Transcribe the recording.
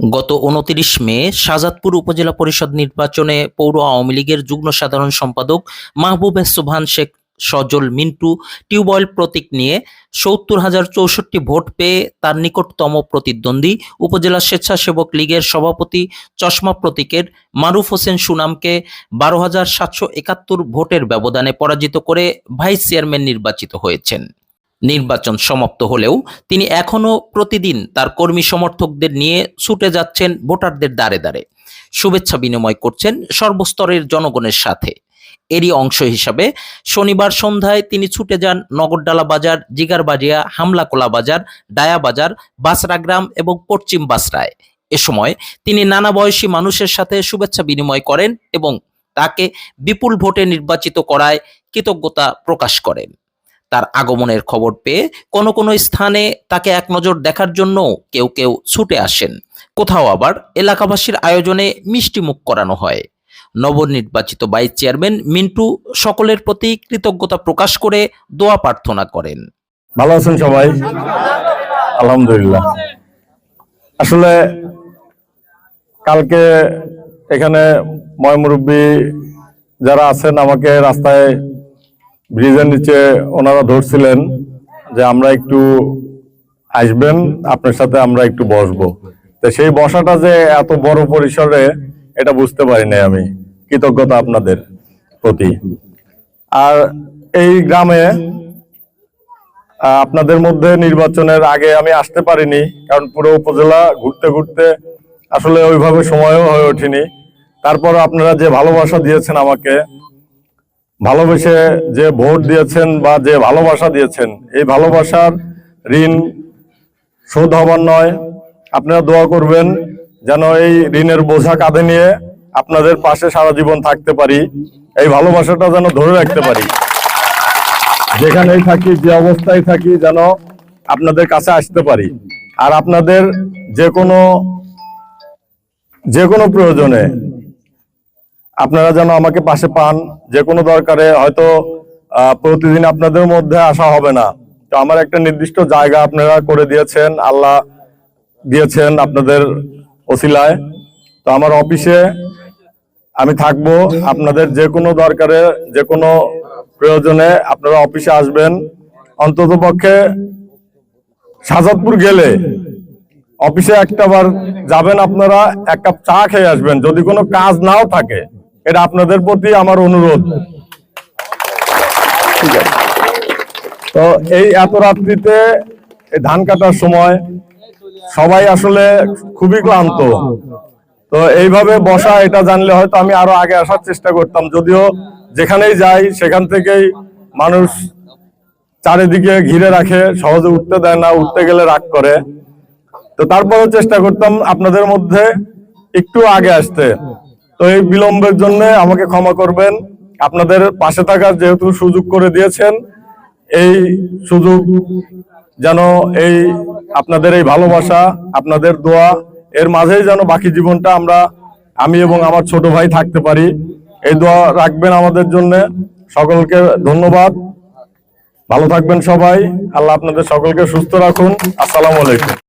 গত উনত্রিশ মে শাহজাদপুর উপজেলা পরিষদ নির্বাচনে পৌর আওয়ামী লীগের যুগ্ম সাধারণ সম্পাদক মাহবুবে সুবহান শেখ সজল মিন্টু টিউবওয়েল প্রতীক নিয়ে সত্তর হাজার চৌষট্টি ভোট পেয়ে তার নিকটতম প্রতিদ্বন্দ্বী উপজেলা স্বেচ্ছাসেবক লীগের সভাপতি চশমা প্রতীকের মারুফ হোসেন সুনামকে বারো হাজার সাতশো একাত্তর ভোটের ব্যবধানে পরাজিত করে ভাইস চেয়ারম্যান নির্বাচিত হয়েছেন। নির্বাচন সমাপ্ত হলেও তিনি এখনও প্রতিদিন তার কর্মী সমর্থকদের নিয়ে ছুটে যাচ্ছেন ভোটারদের দ্বারে দ্বারে। শুভেচ্ছা বিনিময় করছেন সর্বস্তরের জনগণের সাথে। এরই অংশ হিসাবে শনিবার সন্ধ্যায় তিনি ছুটে যান নগরডালা বাজার, জিগারবাজিয়া, হামলাকোলা বাজার, ডায়া বাজার, বাসরা গ্রাম এবং পশ্চিম বাসরায়। এ সময় তিনি নানা বয়সী মানুষের সাথে শুভেচ্ছা বিনিময় করেন এবং তাকে বিপুল ভোটে নির্বাচিত করায় কৃতজ্ঞতা প্রকাশ করেন। তার আগমনের খবর পেয়ে কোনো কোনো স্থানে তাকে এক নজর দেখার জন্য কেউ কেউ ছুটে আসেন। কোথাও আবার এলাকাবাসীর আয়োজনে মিষ্টি মুখ করানো হয়। নবনির্বাচিত ভাইস চেয়ারম্যান মিন্টু সকলের প্রতি কৃতজ্ঞতা প্রকাশ করে দোয়া প্রার্থনা করেন। ভালো আছেন সবাই? আলহামদুলিল্লাহ। আসলে কালকে এখানে ময়মুরব্বী যারা আছেন আমাকে রাস্তায় ব্রিজের নিচে ওনারা ধরছিলেন যে আমরা একটু আসবেন, আপনার সাথে আমরা একটু বসবো। তো সেই বসাটা যে এত বড় পরিসরে, এটা বুঝতে পারি নাই আমি। কৃতজ্ঞতা আপনাদের প্রতি। আর এই গ্রামে আপনাদের মধ্যে নির্বাচনের আগে আমি আসতে পারিনি, কারণ পুরো উপজেলা ঘুরতে ঘুরতে আসলে ওইভাবে সময়ও হয়ে ওঠেনি। তারপর আপনারা যে ভালোবাসা দিয়েছেন আমাকে ভালোবেসে যে ভোট দিয়েছেন বা যে ভালোবাসা দিয়েছেন, এই ভালোবাসার ঋণ শোধ হবার নয়। আপনারা দোয়া করবেন যেন এই ঋণের বোঝা কাঁধে নিয়ে আপনাদের পাশে সারা জীবন থাকতে পারি। এই ভালোবাসাটা যেন ধরে রাখতে পারি। যেখানেই থাকি, যে অবস্থায় থাকি, যেন আপনাদের কাছে আসতে পারি। আর আপনাদের যে কোনো যে কোনো প্রয়োজনে আপনারা যেন আমাকে পাশে পান, যে কোনো দরকারে হয়তো প্রতিদিন আপনাদের মধ্যে আসা হবে না। তো আমার একটা নির্দিষ্ট জায়গা আপনারা করে দিয়েছেন, আল্লাহ দিয়েছেন আপনাদের ওসিলায়। তো আমার অফিসে আমি থাকব, আপনাদের যে কোনো দরকারে, যে কোনো প্রয়োজনে আপনারা অফিসে আসবেন। অন্তত পক্ষে শাহজাদপুর গেলে অফিসে একটা বার যাবেন আপনারা, এক কাপ চা খেয়ে আসবেন, যদি কোনো কাজ নাও থাকে। এটা আপনাদের প্রতি আমার অনুরোধ। ঠিক আছে। তো এই এত রাত্রিতে ধান কাটার সময় সবাই আসলে খুবই ক্লান্ত। তো এইভাবে বসা, এটা জানলে হয়তো আমি আরও আগে আসার চেষ্টা করতাম। যদিও যেখানেই যাই, সেখান থেকেই মানুষ চারিদিকে ঘিরে রাখে, সহজে উঠতে দেয় না, উঠতে গেলে রাগ করে। তো তারপরেও চেষ্টা করতাম আপনাদের মধ্যে একটু আগে আসতে। তো এই বিলম্বের জন্য আমাকে ক্ষমা করবেন। আপনাদের পাশে থাকার যেহেতু সুযোগ করে দিয়েছেন, এই সুযোগ যেন এই আপনাদের এই ভালোবাসা, আপনাদের দোয়া, এর মাঝেই যেন বাকি জীবনটা আমরা, আমি এবং আমার ছোট ভাই থাকতে পারি। এই দোয়া রাখবেন আমাদের জন্য। সকলকে ধন্যবাদ। ভালো থাকবেন সবাই। আল্লাহ আপনাদের সকলকে সুস্থ রাখুন। আসসালামু আলাইকুম।